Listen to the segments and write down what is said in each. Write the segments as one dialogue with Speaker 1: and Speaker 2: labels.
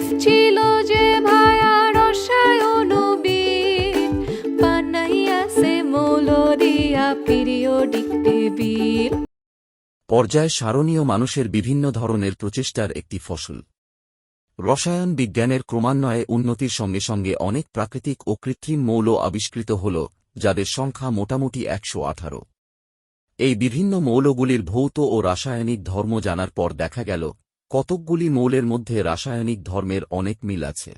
Speaker 1: Mendeleev ছিল যে ভায়া রসায়নবিদ বানাইয়াছে মৌল দিয়া পিরিয়ডিক টেবিল
Speaker 2: পর্যায় সারণীয় মানুষের বিভিন্ন ধরনের প্রচেষ্টার একটি ফসল। রসায়ন বিজ্ঞানের ক্রমান্বয়ে উন্নতির সঙ্গে সঙ্গে অনেক প্রাকৃতিক ও কৃত্রিম মৌল আবিষ্কৃত হল, যাদের সংখ্যা মোটামুটি একশো আঠারো। এই বিভিন্ন মৌলগুলির ভৌত ও রাসায়নিক ধর্ম জানার পর দেখা গেল কতকগুলি মৌলের মধ্যে রাসায়নিক ধর্মের অনেক মিল আছে।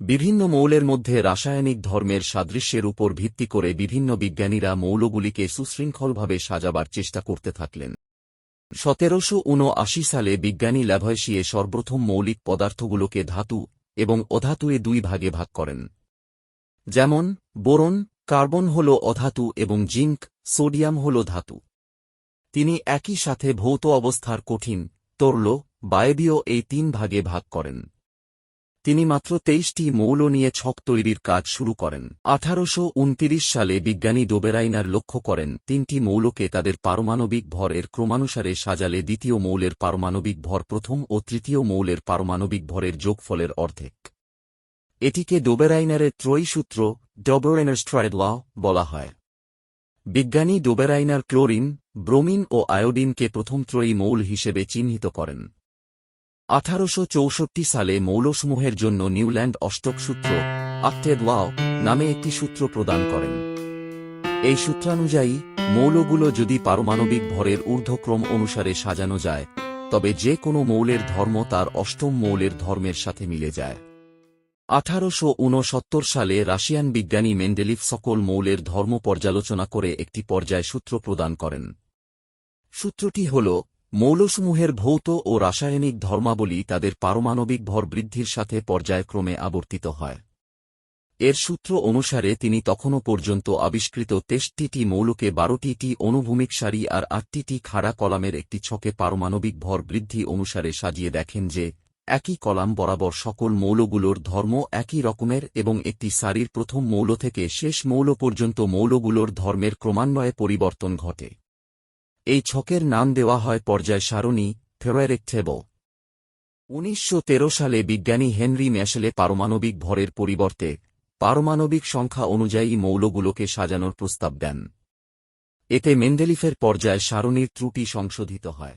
Speaker 2: বিভিন্ন মৌলের মধ্যে রাসায়নিক ধর্মের সাদৃশ্যের উপর ভিত্তি করে বিভিন্ন বিজ্ঞানীরা মৌলগুলিকে সুশৃঙ্খলভাবে সাজাবার চেষ্টা করতে থাকলেন। সতেরোশো উনআশি সালে বিজ্ঞানী ল্যাভয়সিয়ে সর্বপ্রথম মৌলিক পদার্থগুলোকে ধাতু এবং অধাতুয়ে দুই ভাগে ভাগ করেন। যেমন, বোরন, কার্বন হল অধাতু এবং জিঙ্ক, সোডিয়াম হল ধাতু। তিনি একই সাথে ভৌত অবস্থার কঠিন, তরল বায়বীয় এই তিন ভাগে ভাগ করেন। তিনি মাত্র তেইশটি মৌল নিয়ে ছক তৈরির কাজ শুরু করেন। আঠারোশো সালে বিজ্ঞানী ডোবেরাইনার লক্ষ্য করেন, তিনটি মৌলকে তাদের পারমাণবিক ভরের ক্রমানুসারে সাজালে দ্বিতীয় মৌলের পারমাণবিক ভর প্রথম ও তৃতীয় মৌলের পারমাণবিক ভরের যোগফলের অর্ধেক। এটিকে ডোবেরাইনারের ত্রয়ী সূত্র স্ট্রাইড ল বলা হয়। বিজ্ঞানী ডোবেরাইনার ক্লোরিন, ব্রোমিন ও আয়োডিনকে প্রথম ত্রয়ী মৌল হিসেবে চিহ্নিত করেন। আঠারোশো চৌষট্টি সালে মৌলসমূহের জন্য নিউল্যান্ড অষ্টক সূত্র আক্টেড ওয়াও নামে একটি সূত্র প্রদান করেন। এই সূত্রানুযায়ী, মৌলগুলো যদি পারমাণবিক ভরের ঊর্ধ্বক্রম অনুসারে সাজানো যায়, তবে যে কোনো মৌলের ধর্ম তার অষ্টম মৌলের ধর্মের সাথে মিলে যায়। আঠারোশ উনসত্তর সালে রাশিয়ান বিজ্ঞানী মেন্ডেলিফ সকল মৌলের ধর্ম পর্যালোচনা করে একটি পর্যায় সূত্র প্রদান করেন। সূত্রটি হল মৌলসমূহের ভৌত ও রাসায়নিক ধর্মাবলী তাদের পারমাণবিক ভর বৃদ্ধির সাথে পর্যায়ক্রমে আবর্তিত হয়। এর সূত্র অনুসারে তিনি তখনও পর্যন্ত আবিষ্কৃত তেষ্টিটি মৌলকে বারোটিটি অনুভূমিক সারি আর আটটিটি খাড়া কলামের একটি ছকে পারমাণবিক ভর বৃদ্ধি অনুসারে সাজিয়ে দেখেন যে, একই কলাম বরাবর সকল মৌলগুলোর ধর্ম একই রকমের এবং একটি সারির প্রথম মৌল থেকে শেষ মৌল পর্যন্ত মৌলগুলোর ধর্মের ক্রমান্বয়ে পরিবর্তন ঘটে। এই ছকের নাম দেওয়া হয় পর্যায় সারণী ফেরোয়ারেক টেবল উনিশশো সালে বিজ্ঞানী হেনরি ম্যাশেলে পারমাণবিক ভরের পরিবর্তে পারমাণবিক সংখ্যা অনুযায়ী মৌলগুলোকে সাজানোর প্রস্তাব দেন। এতে মেন্ডেলিফের পর্যায় সারণীর ত্রুটি সংশোধিত হয়।